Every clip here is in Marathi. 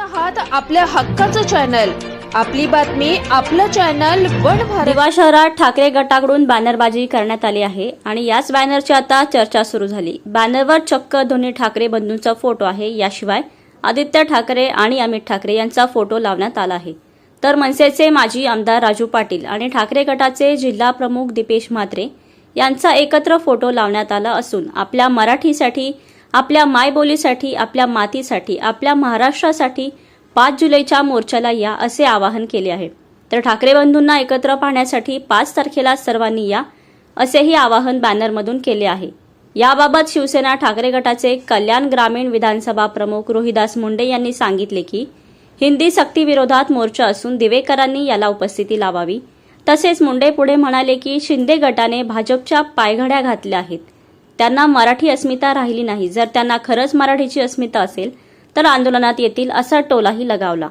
आहात आपल्या हक्काचं चॅनल. आपली बातमी आपलं चॅनल वन भारत. शहरात ठाकरे गटाकडून बॅनरबाजी करण्यात आली आहे आणि याच बॅनरची आता चर्चा सुरू झाली. बॅनरवर चक्क धोनी ठाकरे बंधूंचा फोटो आहे. याशिवाय आदित्य ठाकरे आणि अमित ठाकरे यांचा फोटो लावण्यात आला आहे. तर मनसेचे माजी आमदार राजू पाटील आणि ठाकरे गटाचे जिल्हा प्रमुख दीपेश म्हात्रे यांचा एकत्र फोटो लावण्यात आला असून आपल्या मराठीसाठी आपल्या मायबोलीसाठी आपल्या मातीसाठी आपल्या महाराष्ट्रासाठी पाच जुलैच्या मोर्चाला या असे आवाहन केले आहे. तर ठाकरे बंधूंना एकत्र पाहण्यासाठी पाच तारखेला सर्वांनी या असेही आवाहन बॅनरमधून केले आहे. याबाबत शिवसेना ठाकरे गटाचे कल्याण ग्रामीण विधानसभा प्रमुख रोहिदास मुंडे यांनी सांगितले की हिंदी सक्ती विरोधात मोर्चा असून दिवेकरांनी याला उपस्थिती लावावी. तसेच मुंडे पुढे म्हणाले की शिंदे गटाने भाजपच्या पायघड्या घातल्या आहेत. त्यांना मराठी अस्मिता राहिली नाही. जर त्यांना खरंच मराठीची अस्मिता असेल तर आंदोलनात येतील असा टोलाही लगावला.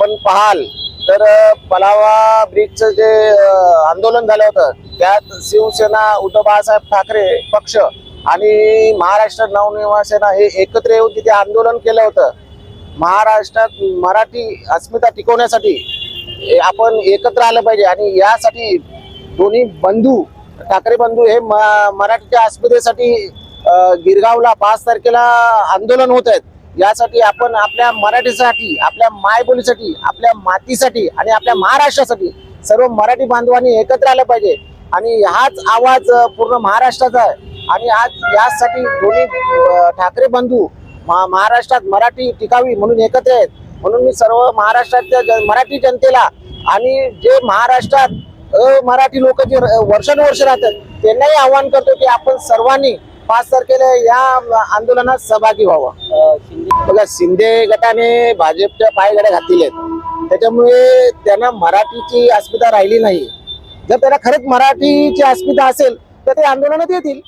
आपण पाहाल तर पलावा ब्रिजचं जे आंदोलन झालं होतं त्यात शिवसेना उद्धव बाळासाहेब ठाकरे पक्ष आणि महाराष्ट्र नवनिर्माण सेना हे एकत्र येऊन तिथे आंदोलन केलं होतं. महाराष्ट्रात मराठी अस्मिता टिकवण्यासाठी आपण एकत्र आलं पाहिजे आणि यासाठी दोन्ही बंधू ठाकरे बंधू हे म- मराठीच्या अस्मितेसाठी गिरगावला पाच तारखेला आंदोलन होत आहेत. यासाठी आपण आपल्या मराठीसाठी आपल्या मायबोलीसाठी आपल्या मातीसाठी आणि आपल्या महाराष्ट्रासाठी सर्व मराठी बांधवांनी एकत्र आलं पाहिजे. आणि हाच आवाज पूर्ण महाराष्ट्राचा आहे. आणि आज यासाठी दोन्ही ठाकरे बंधू महा- महाराष्ट्रात मराठी टिकावी म्हणून एकत्र आहेत. म्हणून मी सर्व महाराष्ट्रातल्या जन- मराठी जनतेला आणि जे महाराष्ट्रात मराठी लोक जे र- वर्षानुवर्ष राहतात त्यांनाही आवाहन करतो की आपण सर्वांनी पाच तारखेला या आंदोलनात सहभागी व्हावं. बघा शिंदे गटाने भाजपच्या पायगड्या घातलेल्या आहेत. त्याच्यामुळे त्यांना मराठीची अस्मिता राहिली नाही. जर त्यांना खरंच मराठीची अस्मिता असेल तर ते आंदोलनात येतील.